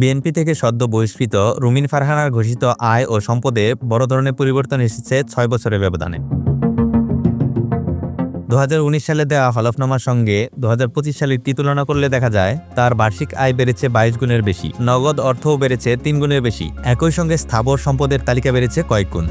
BNP থেকে সদ্য বহিষ্কৃত রুমিন ফারহানার ঘোষিত আয় ও সম্পদে বড় ধরনের পরিবর্তন এসেছে ছয় বছরের ব্যবধানে। দু হাজার উনিশ সালে দেওয়া হলফনামার সঙ্গে দু সালের সালেরটি তুলনা করলে দেখা যায়, তার বার্ষিক আয় বেড়েছে বাইশ গুণের বেশি, নগদ অর্থও বেড়েছে তিন গুণের বেশি। একই সঙ্গে স্থাবর সম্পদের তালিকা বেড়েছে কয়েক গুণ।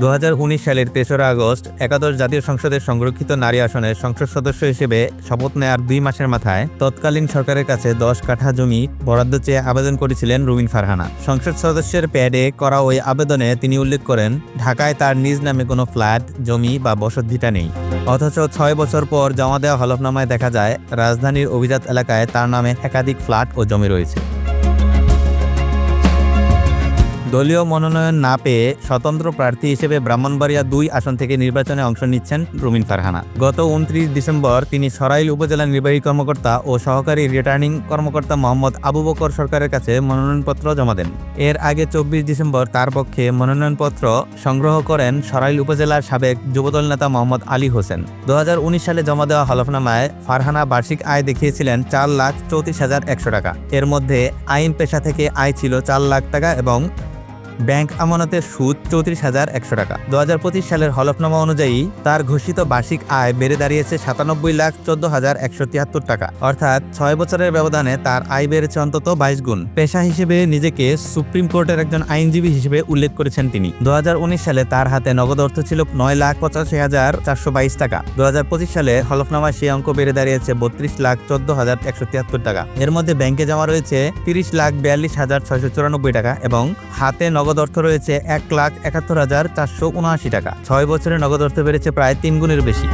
দু হাজার উনিশ সালের তেসরা আগস্ট, একাদশ জাতীয় সংসদের সংরক্ষিত নারী আসনের সংসদ সদস্য হিসেবে শপথ নেয়ার দুই মাসের মাথায় তৎকালীন সরকারের কাছে দশ কাঠা জমি বরাদ্দ চেয়ে আবেদন করেছিলেন রুবিন ফারহানা। সংসদ সদস্যের প্যাডে করা ওই আবেদনে তিনি উল্লেখ করেন, ঢাকায় তার নিজ নামে কোনো ফ্ল্যাট, জমি বা বসতভিটা নেই। অথচ ছয় বছর পর জমা দেওয়া হলফনামায় দেখা যায়, রাজধানীর অভিজাত এলাকায় তার নামে একাধিক ফ্ল্যাট ও জমি রয়েছে। দলীয় মনোনয়ন না পেয়ে স্বতন্ত্র প্রার্থী হিসেবে ব্রাহ্মণবাড়িয়া দুই আসন থেকে নির্বাচনে অংশ নিচ্ছেন রুমিন ফারহানা। গত উনত্রিশ ডিসেম্বর তিনি সরাইল উপজেলা নির্বাহী কর্মকর্তা ও সহকারী রিটার্নিং কর্মকর্তা মোহাম্মদ আবু বকর সরকারের কাছে মনোনয়নপত্র জমা দেন। এর আগে চব্বিশ ডিসেম্বর তার পক্ষে মনোনয়নপত্র সংগ্রহ করেন সরাইল উপজেলার সাবেক যুবদল নেতা মোহাম্মদ আলী হোসেন। দু হাজার উনিশ সালে জমা দেওয়া হলফনামায় ফারহানা বার্ষিক আয় দেখিয়েছিলেন চার লাখ চৌত্রিশ হাজার একশো টাকা। এর মধ্যে আইন পেশা থেকে আয় ছিল চার লাখ টাকা এবং ব্যাংক আমানতের সুদ চৌত্রিশ হাজার একশো টাকা। দু হাজার পঁচিশ সালের হলফনামা অনুযায়ী তার ঘোষিত বার্ষিক আয় বেড়ে দাঁড়িয়েছে সাতানব্বই লাখ চোদ্দ হাজার একশো তিয়াত্তর টাকা। অর্থাৎ ছয় বছরের ব্যবধানে তার আয় বেড়েছে অন্তত বাইশ গুণ। পেশা হিসেবে নিজেকে সুপ্রিম কোর্টের একজন আইনজীবী হিসেবে উল্লেখ করেছেন তিনি। দু হাজার উনিশ সালে তার হাতে নগদ অর্থ ছিল নয় লাখ পঁচাশি হাজার চারশো বাইশ টাকা। দু হাজার পঁচিশ সালে হলফনামায় সেই অঙ্ক বেড়ে দাঁড়িয়েছে বত্রিশ লাখ চোদ্দ হাজার একশো তিয়াত্তর টাকা। এর মধ্যে ব্যাংকে জমা রয়েছে তিরিশ লাখ বিয়াল্লিশ হাজার ছয়শো চুরানব্বই টাকা এবং হাতে নগদ অর্থ রয়েছে এক লাখ একাত্তর হাজার চারশো উনআশি টাকা। ছয় বছরে নগদ অর্থ বেড়েছে প্রায় তিন গুণের বেশি।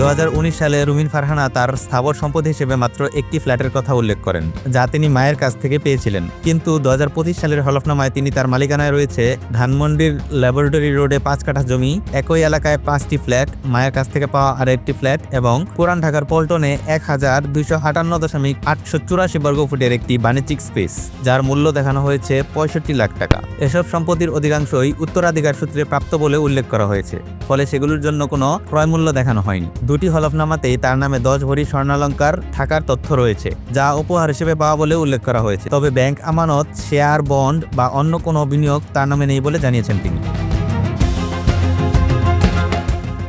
দু হাজার উনিশ সালে রুমিন ফারহানা তার স্থাবর সম্পদ হিসেবে মাত্র একটি ফ্ল্যাটের কথা উল্লেখ করেন, যা তিনি মায়ের কাছ থেকে পেয়েছিলেন। কিন্তু দু হাজার পঁচিশ সালের হলফনামায় তিনি তার মালিকানায় রয়েছে ধানমন্ডির ল্যাবরেটরি রোডে পাঁচ কাঠা জমি, একই এলাকায় পাঁচটি ফ্ল্যাট, মায়ের কাছ থেকে পাওয়া আর একটি ফ্ল্যাট এবং পুরান ঢাকার পল্টনে এক হাজার দুইশো আটান্ন দশমিক আটশো চুরাশি বর্গ ফুটের একটি বাণিজ্যিক স্পেস, যার মূল্য দেখানো হয়েছে পঁয়ষট্টি লাখ টাকা। এসব সম্পত্তির অধিকাংশই উত্তরাধিকার সূত্রে প্রাপ্ত বলে উল্লেখ করা হয়েছে, ফলে সেগুলোর জন্য কোনো ক্রয় মূল্য দেখানো হয়নি। দুটি হলফনামাতেই তার নামে দশ ভরি স্বর্ণালঙ্কার থাকার তথ্য রয়েছে, যা উপহার হিসেবে পাওয়া বলে উল্লেখ করা হয়েছে। তবে ব্যাংক আমানত, শেয়ার, বন্ড বা অন্য কোনো বিনিয়োগ তার নামে নেই বলে জানিয়েছেন তিনি।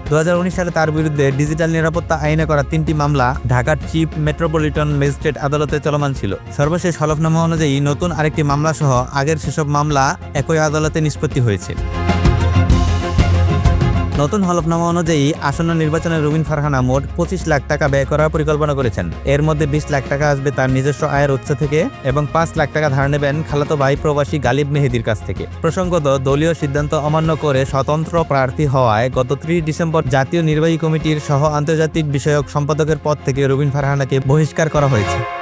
দু হাজার উনিশ সালে তার বিরুদ্ধে ডিজিটাল নিরাপত্তা আইনে করা তিনটি মামলা ঢাকার চিফ মেট্রোপলিটন ম্যাজিস্ট্রেট আদালতে চলমান ছিল। সর্বশেষ হলফনামা অনুযায়ী নতুন আরেকটি মামলা সহ আগের সেসব মামলা একই আদালতে নিষ্পত্তি হয়েছে। নতুন হলফনামা অনুযায়ী আসন্ন নির্বাচনে রুবিন ফারহানা মোট পঁচিশ লাখ টাকা ব্যয় করার পরিকল্পনা করেছেন। এর মধ্যে বিশ লাখ টাকা আসবে তার নিজস্ব আয়ের উৎস থেকে এবং পাঁচ লাখ টাকা ধার নেবেন খালাতো ভাই প্রবাসী গালিব মেহেদির কাছ থেকে। প্রসঙ্গত, দলীয় সিদ্ধান্ত অমান্য করে স্বতন্ত্র প্রার্থী হওয়ায় গত ত্রিশ ডিসেম্বর জাতীয় নির্বাহী কমিটির সহ আন্তর্জাতিক বিষয়ক সম্পাদকের পদ থেকে রুবিন ফারহানাকে বহিষ্কার করা হয়েছে।